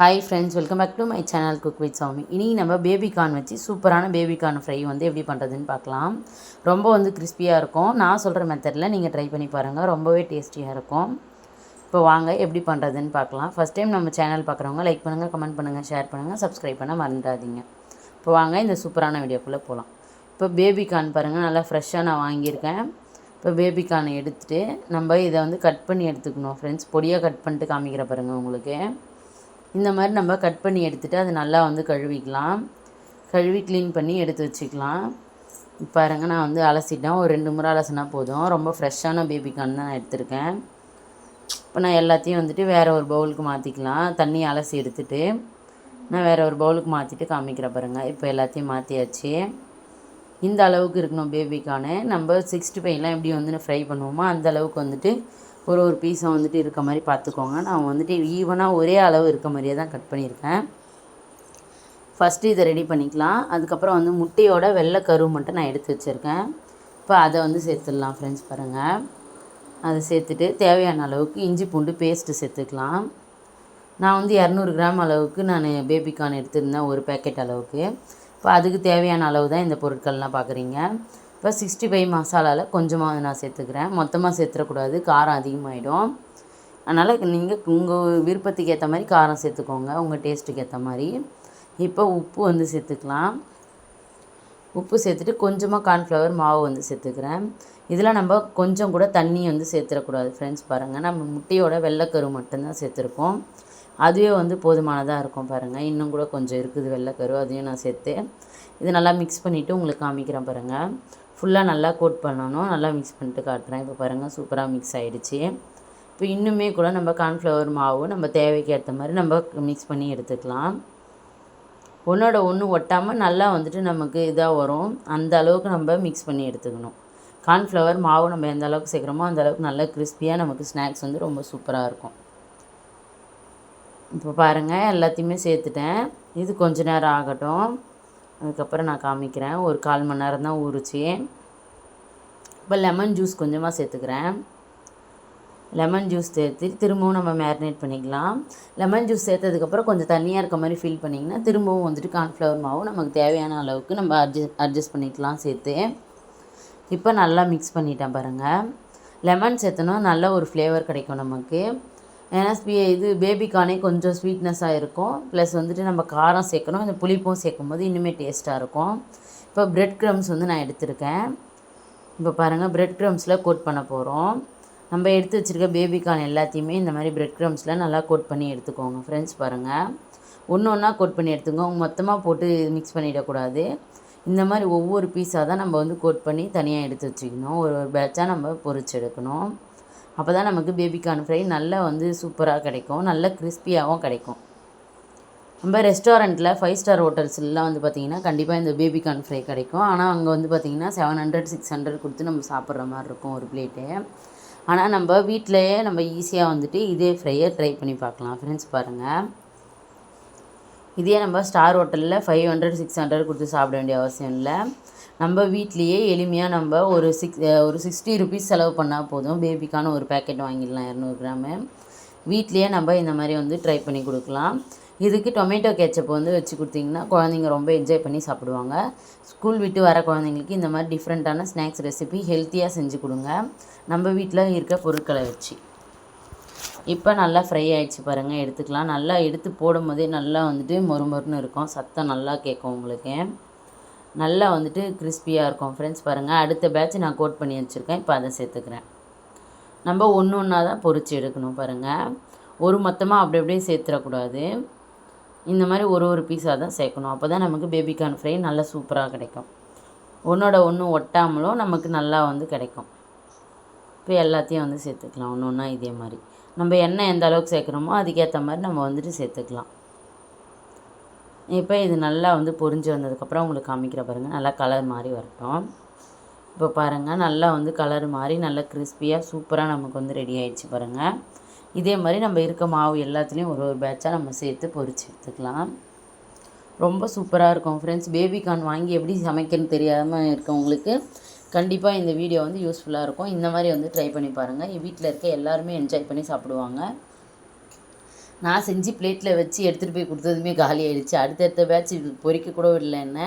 Hi friends welcome back to my channel cook with Sami இனி நம்ம baby corn வச்சு சூப்பரான பேபி கார்ன் ஃப்ரை வந்து எப்படி பண்ணுறதுன்னு பார்க்கலாம். ரொம்ப வந்து கிறிஸ்பியாக இருக்கும். நான் சொல்கிற மெத்தடில் நீங்கள் ட்ரை பண்ணி பாருங்கள் ரொம்பவே டேஸ்டியாக இருக்கும். இப்போ வாங்க எப்படி பண்ணுறதுன்னு பார்க்கலாம். ஃபஸ்ட் டைம் நம்ம சேனல் பார்க்குறவங்க லைக் பண்ணுங்கள் கமெண்ட் பண்ணுங்கள் ஷேர் பண்ணுங்கள் சப்ஸ்கிரைப் பண்ண மறந்துடாதீங்க. இப்போ வாங்க இந்த சூப்பரான வீடியோக்குள்ளே போகலாம் இப்போ பேபி கார்ன் பாருங்கள் நல்லா ஃப்ரெஷ்ஷாக நான் வாங்கியிருக்கேன். இப்போ பேபி கார்னை எடுத்துகிட்டு நம்ம இதை வந்து கட் பண்ணி எடுத்துக்கணும். ஃப்ரெண்ட்ஸ் பொடியாக கட் பண்ணிட்டு காமிக்கிற பாருங்கள் உங்களுக்கு. இந்த மாதிரி நம்ம கட் பண்ணி எடுத்துகிட்டு அது நல்லா வந்து கழுவிக்கலாம். கழுவி க்ளீன் பண்ணி எடுத்து வச்சுக்கலாம். பாருங்க நான் வந்து அலசிட்டேன். ஒரு ரெண்டு முறை அலசினா போதும். ரொம்ப ஃப்ரெஷ்ஷான பேபிக்கான் தான் நான் எடுத்திருக்கேன். இப்போ நான் எல்லாத்தையும் வந்துட்டு வேறு ஒரு பவுலுக்கு மாற்றிக்கலாம் தண்ணி அலசி எடுத்துகிட்டு நான் வேறு ஒரு பவுலுக்கு மாற்றிட்டு காமிக்கிறேன் பாருங்கள் இப்போ எல்லாத்தையும் மாற்றியாச்சு இந்த அளவுக்கு இருக்கணும் பேபிக்கான நம்ம சிக்ஸ்டி ஃபைவ்லாம் எப்படி வந்து ஃப்ரை பண்ணுவோமோ அந்த அளவுக்கு வந்துட்டு ஒரு ஒரு பீஸும் வந்துட்டு இருக்க மாதிரி பார்த்துக்கோங்க. நான் வந்துட்டு ஈவனாக ஒரே அளவு இருக்க மாதிரியே தான் கட் பண்ணியிருக்கேன். ஃபஸ்ட்டு இதை ரெடி பண்ணிக்கலாம். அதுக்கப்புறம் வந்து முட்டையோட வெள்ளை கரு மட்டும் நான் எடுத்து வச்சுருக்கேன். இப்போ அதை வந்து சேர்த்துடலாம் ஃப்ரெண்ட்ஸ் பாருங்கள் அதை சேர்த்துட்டு தேவையான அளவுக்கு இஞ்சி பூண்டு பேஸ்ட்டு சேர்த்துக்கலாம். நான் வந்து இரநூறு கிராம் அளவுக்கு நான் பேபிகார்ன் எடுத்திருந்தேன் ஒரு பேக்கெட் அளவுக்கு. இப்போ அதுக்கு தேவையான அளவு தான் இந்த பொருட்கள்லாம் பார்க்குறீங்க. இப்போ சிக்ஸ்டி ஃபைவ் மசாலாவில் கொஞ்சமாக நான் சேர்த்துக்கிறேன். மொத்தமாக சேர்த்துடக்கூடாது காரம் அதிகமாகிடும் அதனால் நீங்கள் உங்கள் விருப்பத்துக்கு ஏற்ற மாதிரி காரம் சேர்த்துக்கோங்க. உங்கள் டேஸ்ட்டுக்கு ஏற்ற மாதிரி. இப்போ உப்பு வந்து சேர்த்துக்கலாம். உப்பு சேர்த்துட்டு கொஞ்சமாக கார்ன்ஃப்ளவர் மாவு வந்து சேர்த்துக்கிறேன். இதில் நம்ம கொஞ்சம் கூட தண்ணி வந்து சேர்த்துடக்கூடாது ஃப்ரெண்ட்ஸ் பாருங்கள் நம்ம முட்டையோட வெள்ளைக்கரு மட்டும்தான் சேர்த்துருக்கோம் அதுவே வந்து போதுமானதாக இருக்கும் பாருங்கள் இன்னும் கூட கொஞ்சம் இருக்குது வெள்ளைக்கரு அதையும் நான் சேர்த்து இது நல்லா மிக்ஸ் பண்ணிவிட்டு உங்களுக்கு காமிக்கிறேன் பாருங்கள் ஃபுல்லாக நல்லா கோட் பண்ணணும். நல்லா மிக்ஸ் பண்ணிட்டு காட்டுறேன். இப்போ பாருங்கள் சூப்பராக மிக்ஸ் ஆகிடுச்சு இப்போ இன்னுமே கூட நம்ம கார்ன்ஃப்ளவர் மாவு நம்ம தேவைக்கு ஏற்ற மாதிரி நம்ம மிக்ஸ் பண்ணி எடுத்துக்கலாம். ஒன்றோட ஒன்று ஒட்டாமல் நல்லா வந்துட்டு நமக்கு இதாக வரும். அந்த அளவுக்கு நம்ம மிக்ஸ் பண்ணி எடுத்துக்கணும். கார்ன்ஃப்ளவர் மாவு நம்ம எந்த அளவுக்கு சேர்க்குறோமோ அந்த அளவுக்கு நல்லா கிறிஸ்பியாக நமக்கு ஸ்நாக்ஸ் வந்து ரொம்ப சூப்பராக இருக்கும். இப்போ பாருங்கள் எல்லாத்தையுமே சேர்த்துட்டேன். இது கொஞ்ச நேரம் ஆகட்டும். அதுக்கப்புறம் நான் காமிக்கிறேன். ஒரு கால் மணி நேரம் தான் ஊறுச்சு. இப்போ லெமன் ஜூஸ் கொஞ்சமாக சேர்த்துக்கிறேன். லெமன் ஜூஸ் சேர்த்து திரும்பவும் நம்ம மேரினேட் பண்ணிக்கலாம். லெமன் ஜூஸ் சேர்த்ததுக்கப்புறம் கொஞ்சம் தண்ணியாக இருக்க மாதிரி ஃபீல் பண்ணிங்கன்னா திரும்பவும் வந்துட்டு கார்ன்ஃப்ளவர் மாவும் நமக்கு தேவையான அளவுக்கு நம்ம அட்ஜஸ்ட் அட்ஜஸ்ட் பண்ணிக்கலாம் சேர்த்து. இப்போ நல்லா மிக்ஸ் பண்ணிட்டேன் பாருங்கள் லெமன் சேர்த்தனா நல்ல ஒரு ஃப்ளேவர் கிடைக்கும் நமக்கு. ஏன்னா ஸ்பீ இது பேபிக்கானே கொஞ்சம் ஸ்வீட்னஸாக இருக்கும். ப்ளஸ் வந்துட்டு நம்ம காரம் சேர்க்கணும். இந்த புளிப்பும் சேர்க்கும் போது இன்னுமே டேஸ்ட்டாக இருக்கும். இப்போ ப்ரெட் க்ரம்ஸ் வந்து நான் எடுத்திருக்கேன். இப்போ பாருங்கள் ப்ரெட் க்ரம்ஸில் கோட் பண்ண போகிறோம் நம்ம எடுத்து வச்சுருக்க பேபிக்கான் எல்லாத்தையுமே இந்த மாதிரி ப்ரெட் க்ரம்ஸில் நல்லா கோட் பண்ணி எடுத்துக்கோங்க ஃப்ரெண்ட்ஸ் பாருங்கள் ஒன்று ஒன்றா கோட் பண்ணி எடுத்துக்கோங்க. மொத்தமாக போட்டு மிக்ஸ் பண்ணிடக்கூடாது. இந்த மாதிரி ஒவ்வொரு பீஸாக தான் நம்ம வந்து கோட் பண்ணி தனியாக எடுத்து வச்சுக்கணும். ஒரு ஒரு பேட்சாக நம்ம பொரிச்சு எடுக்கணும். அப்போ தான் நமக்கு பேபிகார்ன் ஃப்ரை நல்லா வந்து சூப்பராக கிடைக்கும். நல்ல கிறிஸ்பியாகவும் கிடைக்கும். நம்ம ரெஸ்டாரண்ட்டில் ஃபைவ் ஸ்டார் ஹோட்டல்ஸ்லாம் வந்து பார்த்திங்கன்னா கண்டிப்பாக இந்த பேபிகார்ன் ஃப்ரை கிடைக்கும். ஆனால் அங்கே வந்து பார்த்திங்கன்னா செவன் ஹண்ட்ரட் சிக்ஸ் ஹண்ட்ரட் கொடுத்து நம்ம சாப்பிட்ற மாதிரி இருக்கும் ஒரு பிளேட்டு ஆனால் நம்ம வீட்டிலையே நம்ம ஈஸியாக வந்துட்டு இதே ஃப்ரையை ட்ரை பண்ணி பார்க்கலாம். ஃப்ரெண்ட்ஸ் பாருங்கள் இதே நம்ம ஸ்டார் ஹோட்டலில் ஃபைவ் ஹண்ட்ரட் சிக்ஸ் ஹண்ட்ரட் கொடுத்து சாப்பிட வேண்டிய அவசியம் இல்லை. நம்ம வீட்லேயே எளிமையாக நம்ம ஒரு சிக்ஸ் ஒரு சிக்ஸ்டி ருபீஸ் செலவு பண்ணால் போதும். பேபிக்கான ஒரு பேக்கெட் வாங்கிடலாம் இரநூறு கிராமு. வீட்லேயே நம்ம இந்த மாதிரி வந்து ட்ரை பண்ணி கொடுக்கலாம். இதுக்கு டொமேட்டோ கேச்சப் வந்து வச்சு கொடுத்தீங்கன்னா குழந்தைங்க ரொம்ப என்ஜாய் பண்ணி சாப்பிடுவாங்க. ஸ்கூல் விட்டு வர குழந்தைங்களுக்கு இந்த மாதிரி டிஃப்ரெண்ட்டான ஸ்நாக்ஸ் ரெசிபி ஹெல்த்தியாக செஞ்சு கொடுங்க. நம்ம வீட்டில் இருக்க பொருட்களை வச்சு. இப்போ நல்லா ஃப்ரை ஆகிடுச்சு பாருங்கள் எடுத்துக்கலாம். நல்லா எடுத்து போடும்போதே நல்லா வந்துட்டு மொறு மொறுன்னு இருக்கும். சத்தம் நல்லா கேட்கும் உங்களுக்கு. நல்லா வந்துட்டு கிறிஸ்பியாக இருக்கும் ஃப்ரெண்ட்ஸ் பாருங்கள் அடுத்த பேட்ச் நான் கோட் பண்ணி வச்சுருக்கேன். இப்போ அதை சேர்த்துக்கிறேன். நம்ம ஒன்று ஒன்றா தான் பொறிச்சு எடுக்கணும் பாருங்கள் ஒரு மொத்தமாக அப்படி அப்படியே சேர்த்துடக்கூடாது இந்த மாதிரி ஒரு ஒரு பீஸாக தான் சேர்க்கணும். அப்போ தான் நமக்கு பேபிகார்ன் ஃப்ரை நல்லா சூப்பராக கிடைக்கும். ஒன்றோட ஒன்று ஒட்டாமலும் நமக்கு நல்லா வந்து கிடைக்கும். இப்போ எல்லாத்தையும் வந்து சேர்த்துக்கலாம். ஒன்று ஒன்றா இதே மாதிரி. நம்ம எண்ணெய் எந்த அளவுக்கு சேர்க்குறோமோ அதுக்கேற்ற மாதிரி நம்ம வந்துட்டு சேர்த்துக்கலாம். இப்போ இது நல்லா வந்து பொரிஞ்சு வந்ததுக்கப்புறம் உங்களுக்கு காமிக்கிற பாருங்கள் நல்லா கலர் மாதிரி வரட்டும். இப்போ பாருங்கள் நல்லா வந்து கலர் மாதிரி நல்லா கிறிஸ்பியாக சூப்பராக நமக்கு வந்து ரெடி ஆகிடுச்சு பாருங்கள் இதே மாதிரி நம்ம இருக்க மாவு எல்லாத்துலேயும் ஒரு ஒரு பேட்சாக நம்ம சேர்த்து பொரிச்சு எடுத்துக்கலாம். ரொம்ப சூப்பராக இருக்கும் ஃப்ரெண்ட்ஸ் பேபிகார்ன் வாங்கி எப்படி சமைக்கணும்னு தெரியாமல் இருக்கவங்களுக்கு கண்டிப்பாக இந்த வீடியோ வந்து யூஸ்ஃபுல்லாக இருக்கும். இந்த மாதிரி வந்து ட்ரை பண்ணி பாருங்கள் வீட்டில் இருக்க எல்லாருமே என்ஜாய் பண்ணி சாப்பிடுவாங்க. நான் செஞ்சு பிளேட்டில் வச்சு எடுத்துகிட்டு போய் கொடுத்ததுமே காலி ஆயிடுச்சு. அடுத்தடுத்த பேட்ச் பொறிக்க கூட இல்லை என்ன?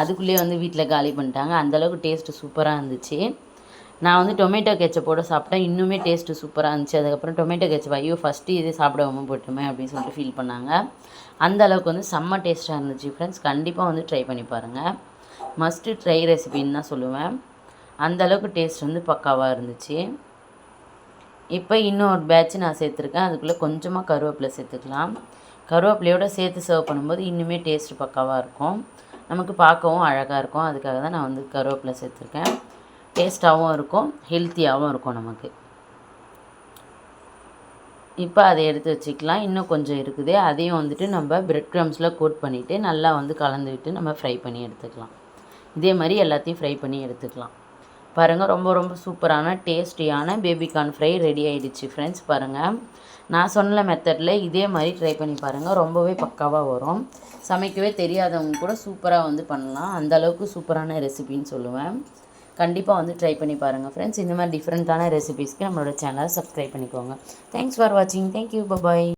அதுக்குள்ளேயே வந்து வீட்டில் காலி பண்ணிட்டாங்க. அந்தளவுக்கு டேஸ்ட்டு சூப்பராக இருந்துச்சு. நான் வந்து டொமேட்டோ கெச்சப்போட சாப்பிட்டேன். இன்னுமே டேஸ்ட்டு சூப்பராக இருந்துச்சு. அதுக்கப்புறம் டொமேட்டோ கெச்சப் ஐயோ ஃபஸ்ட்டு இதே சாப்பிடாம போட்டுமே அப்படின்னு சொல்லிட்டு ஃபீல் பண்ணாங்க. அந்த அளவுக்கு வந்து செம்ம டேஸ்ட்டாக இருந்துச்சு ஃப்ரெண்ட்ஸ் கண்டிப்பாக வந்து ட்ரை பண்ணி பாருங்கள் மஸ்ட்டு ட்ரை ரெசிபின்னு தான் சொல்லுவேன். அந்த அளவுக்கு டேஸ்ட் வந்து பக்காவாக இருந்துச்சு. இப்போ இன்னொரு பேட்ச் நான் சேர்த்துருக்கேன். அதுக்குள்ளே கொஞ்சமாக கருவேப்பிலை சேர்த்துக்கலாம். கருவேப்பிலையோடு சேர்த்து சர்வ் பண்ணும்போது இன்னுமே டேஸ்ட் பக்காவாக இருக்கும். நமக்கு பார்க்கவும் அழகாக இருக்கும். அதுக்காக தான் நான் வந்து கருவேப்பிலை சேர்த்துருக்கேன். டேஸ்ட்டாகவும் இருக்கும். ஹெல்த்தியாகவும் இருக்கும் நமக்கு. இப்போ அதை எடுத்து வச்சுக்கலாம். இன்னும் கொஞ்சம் இருக்குது. அதையும் வந்துட்டு நம்ம பிரெட் க்ரம்ஸில் கோட் பண்ணிவிட்டு நல்லா வந்து கலந்து விட்டு நம்ம ஃப்ரை பண்ணி எடுத்துக்கலாம். இதே மாதிரி எல்லாத்தையும் ஃப்ரை பண்ணி எடுத்துக்கலாம். பாருங்கள் ரொம்ப ரொம்ப சூப்பரான டேஸ்டியான பேபிகார்ன் ஃப்ரை ரெடி ஆகிடுச்சு ஃப்ரெண்ட்ஸ் பாருங்கள் நான் சொன்ன மெத்தடில் இதே மாதிரி ட்ரை பண்ணி பாருங்கள் ரொம்பவே பக்காவாக வரும். சமைக்கவே தெரியாதவங்க கூட சூப்பராக வந்து பண்ணலாம். அந்தளவுக்கு சூப்பரான ரெசிபின்னு சொல்லுவேன். கண்டிப்பாக வந்து ட்ரை பண்ணி பாருங்கள் ஃப்ரெண்ட்ஸ் இந்த மாதிரி டிஃப்ரெண்ட்டான ரெசிபீஸ்க்கு நம்மளோட சேனலை சப்ஸ்கிரைப் பண்ணிக்கோங்க. தேங்க்ஸ் ஃபார் வாட்சிங் தேங்க்யூ பபாய்